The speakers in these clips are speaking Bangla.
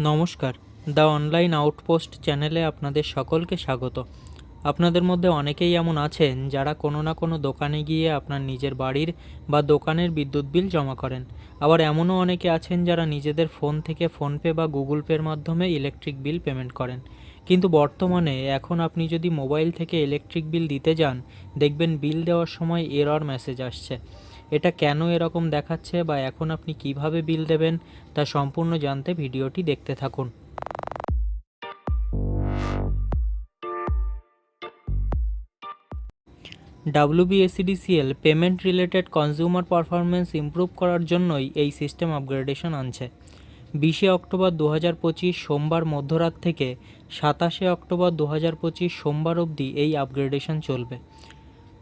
নমস্কার। দ্য অনলাইন আউটপোস্ট চ্যানেলে আপনাদের সকলকে স্বাগত। আপনাদের মধ্যে অনেকেই এমন আছেন যারা কোনো না কোনো দোকানে গিয়ে আপনার নিজের বাড়ির বা দোকানের বিদ্যুৎ বিল জমা করেন। আবার এমনও অনেকে আছেন যারা নিজেদের ফোন থেকে ফোনপে বা গুগল পের মাধ্যমে ইলেকট্রিক বিল পেমেন্ট করেন। কিন্তু বর্তমানে এখন আপনি যদি মোবাইল থেকে ইলেকট্রিক বিল দিতে যান, দেখবেন বিল দেওয়ার সময় এরর মেসেজ আসছে। এটা কেন এরকম দেখাচ্ছে বা এখন আপনি কীভাবে বিল দেবেন তা সম্পূর্ণ জানতে ভিডিওটি দেখতে থাকুন। WBSEDCL payment related consumer performance improve করার জন্যই এই সিস্টেম আপগ্রেডেশন আনছে। বিশে অক্টোবর দু হাজার পঁচিশ সোমবার মধ্যরাত থেকে সাতাশে অক্টোবর দু হাজার পঁচিশ সোমবার অবধি এই আপগ্রেডেশন চলবে।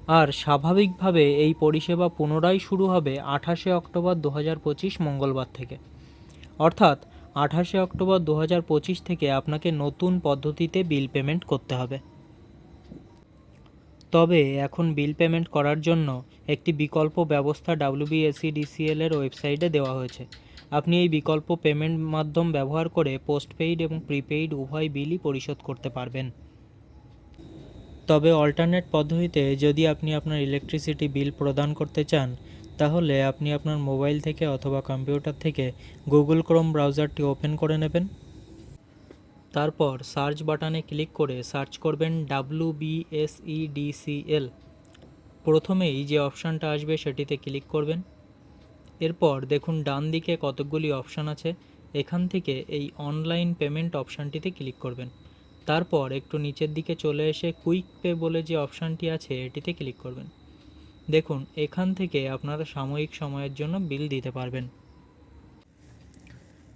আর স্বাভাবিকভাবে এই পরিষেবা পুনরায় শুরু হবে আঠাশে অক্টোবর দু হাজার পঁচিশ মঙ্গলবার থেকে। অর্থাৎ আঠাশে অক্টোবর দু হাজার পঁচিশ থেকে আপনাকে নতুন পদ্ধতিতে বিল পেমেন্ট করতে হবে। তবে এখন বিল পেমেন্ট করার জন্য একটি বিকল্প ব্যবস্থা ডাব্লিউবিএসিডিসিএল এর ওয়েবসাইটে দেওয়া হয়েছে। আপনি এই বিকল্প পেমেন্ট মাধ্যম ব্যবহার করে পোস্টপেইড এবং প্রিপেইড উভয় বিলই পরিশোধ করতে পারবেন। তবে অল্টারনেট পদ্ধতিতে যদি আপনি আপনার ইলেকট্রিসিটি বিল প্রদান করতে চান, তাহলে আপনি আপনার মোবাইল থেকে অথবা কম্পিউটার থেকে গুগল ক্রোম ব্রাউজারটি ওপেন করে নেবেন। তারপর সার্চ বাটনে ক্লিক করে সার্চ করবেন ডাব্লু বিএসইডিসিএল প্রথমেই যে অপশানটা আসবে সেটিতে ক্লিক করবেন। এরপর দেখুন ডান দিকে কতকগুলি অপশান আছে, এখান থেকে এই অনলাইন পেমেন্ট অপশানটিতে ক্লিক করবেন। তারপর একটু নিচের দিকে চলে এসে কুইক পে বলে যে অপশানটি আছে, এটিতে ক্লিক করবেন। দেখুন, এখান থেকে আপনারা সাময়িক সময়ের জন্য বিল দিতে পারবেন।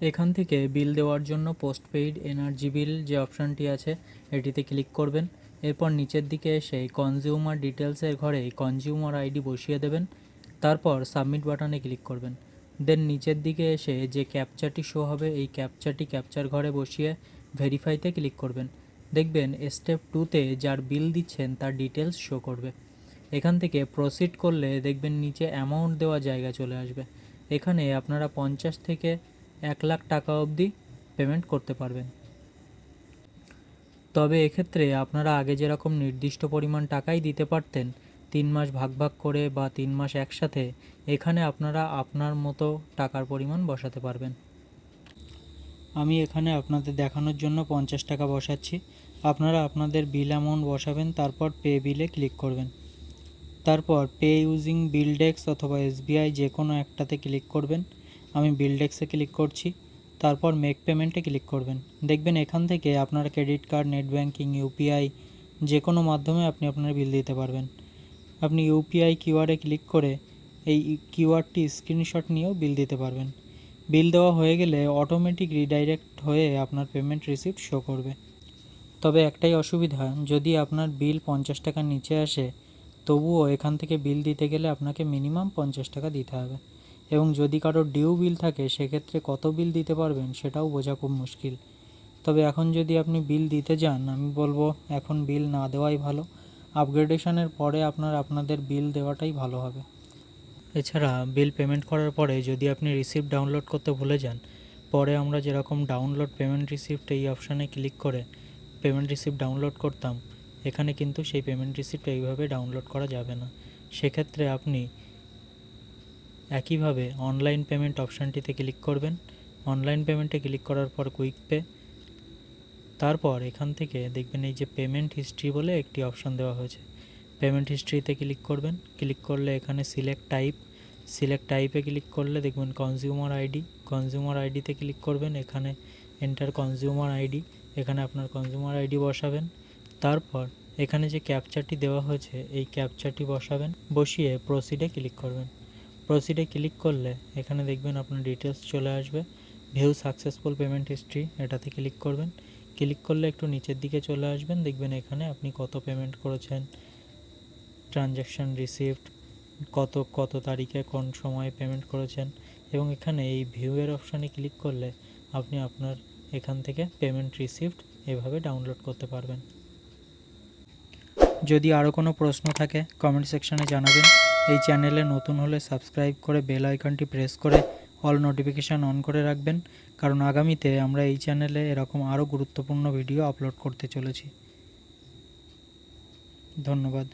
এখান থেকে বিল দেওয়ার জন্য পোস্টপেইড এনার্জি বিল যে অপশানটি আছে, এটিতে ক্লিক করবেন। এরপর নিচের দিকে এসে কনজিউমার ডিটেলসের ঘরে কনজিউমার আইডি বসিয়ে দেবেন। তারপর সাবমিট বাটনে ক্লিক করবেন। দেন নিচের দিকে এসে যে ক্যাপচাটি শো হবে, এই ক্যাপচাটি ক্যাপচার ঘরে বসিয়ে ভেরিফাইতে ক্লিক করবেন। দেখবেন স্টেপ টুতে যার বিল দিচ্ছেন তার ডিটেলস শো করবে। এখান থেকে প্রসিড করলে দেখবেন নিচে অ্যামাউন্ট দেওয়া জায়গা চলে আসবে। এখানে আপনারা পঞ্চাশ থেকে এক লাখ টাকা অবধি পেমেন্ট করতে পারবেন। তবে এক্ষেত্রে আপনারা আগে যেরকম নির্দিষ্ট পরিমাণ টাকাই দিতে পারতেন, তিন মাস ভাগ ভাগ করে বা তিন মাস একসাথে, এখানে আপনারা আপনার মতো টাকার পরিমাণ বসাতে পারবেন। আমি এখানে আপনাদের দেখানোর জন্য পঞ্চাশ টাকা বসাচ্ছি। আপনারা আপনাদের বিল অ্যামাউন্ট বসাবেন, তারপর পে বিলে ক্লিক করবেন। তারপর পে ইউজিং বিলডেক্স অথবা এসবিআই যে কোনো একটাতে ক্লিক করবেন। আমি বিলডেক্সে ক্লিক করছি, তারপর মেক পেমেন্টে ক্লিক করবেন। দেখবেন এখান থেকে আপনার credit card, net banking UPI যে কোনো মাধ্যমে আপনি আপনার বিল দিতে পারবেন। আপনি ইউপিআই কিউআরে ক্লিক করে এই কিউআরটি স্ক্রিনশট নিয়েও বিল দিতে পারবেন। বিল দেওয়া হয়ে গেলে অটোমেটিক রিডাইরেক্ট হয়ে আপনার পেমেন্ট রিসিপ্ট শো করবে। তবে একটাই অসুবিধা, যদি আপনার বিল পঞ্চাশ টাকার নিচে আসে, তবুও এখান থেকে বিল দিতে গেলে আপনাকে মিনিমাম পঞ্চাশ টাকা দিতে হবে। এবং যদি কারোর ডিউ বিল থাকে, সেক্ষেত্রে কত বিল দিতে পারবেন সেটাও বোঝা খুব মুশকিল। তবে এখন যদি আপনি বিল দিতে যান, আমি বলব এখন বিল না দেওয়াই ভালো। আপগ্রেডেশনের পরে আপনার, আপনাদের বিল দেওয়াটাই ভালো হবে। এছাড়া বিল পেমেন্ট করার পরে যদি আপনি রিসিপ্ট ডাউনলোড করতে ভুলে যান, পরে আমরা যেরকম ডাউনলোড পেমেন্ট রিসিপ্ট এই অপশানে ক্লিক করে পেমেন্ট রিসিপ্ট ডাউনলোড করতাম, এখানে কিন্তু সেই পেমেন্ট রিসিপ্ট এইভাবে ডাউনলোড করা যাবে না। সেক্ষেত্রে আপনি একইভাবে অনলাইন পেমেন্ট অপশানটিতে ক্লিক করবেন। অনলাইন পেমেন্টে ক্লিক করার পর কুইক পে। তারপর এখান থেকে দেখবেন এই যে পেমেন্ট হিস্ট্রি বলে একটি অপশান দেওয়া হয়েছে। পেমেন্ট হিস্ট্রিতে ক্লিক করবেন। ক্লিক করলে এখানে সিলেক্ট টাইপ সিলেক্ট টাইপে ক্লিক করলে দেখবেন কনজিউমার আইডি কনজিউমার আইডিতে ক্লিক করবেন, এখানে এন্টার কনজিউমার আইডি এখানে আপনার কনজিউমার আইডি বসাবেন। তারপর এখানে যে ক্যাপচারটি দেওয়া হয়েছে, এই ক্যাপচারটি বসাবেন। বসিয়ে প্রসিডে ক্লিক করবেন। প্রসিডে ক্লিক করলে এখানে দেখবেন আপনার ডিটেলস চলে আসবে। ভিউ সাকসেসফুল পেমেন্ট হিস্ট্রি এটাতে ক্লিক করবেন। ক্লিক করলে একটু নিচের দিকে চলে আসবেন। দেখবেন এখানে আপনি কত পেমেন্ট করেছেন। ট্রানজ্যাকশান রিসিপ্ট কত কত তারিখে, কোন সময়ে পেমেন্ট করেছেন, এবং এখানে এই ভিউয়ের অপশানে ক্লিক করলে আপনি আপনার এখান থেকে পেমেন্ট রিসিপ্ট এভাবে ডাউনলোড করতে পারবেন। যদি আরও কোনো প্রশ্ন থাকে কমেন্ট সেকশনে জানাবেন। এই চ্যানেলে নতুন হলে সাবস্ক্রাইব করে বেল আইকনটি প্রেস করে অল নোটিফিকেশান অন করে রাখবেন, কারণ আগামীতে আমরা এই চ্যানেলে এরকম আরও গুরুত্বপূর্ণ ভিডিও আপলোড করতে চলেছি। ধন্যবাদ।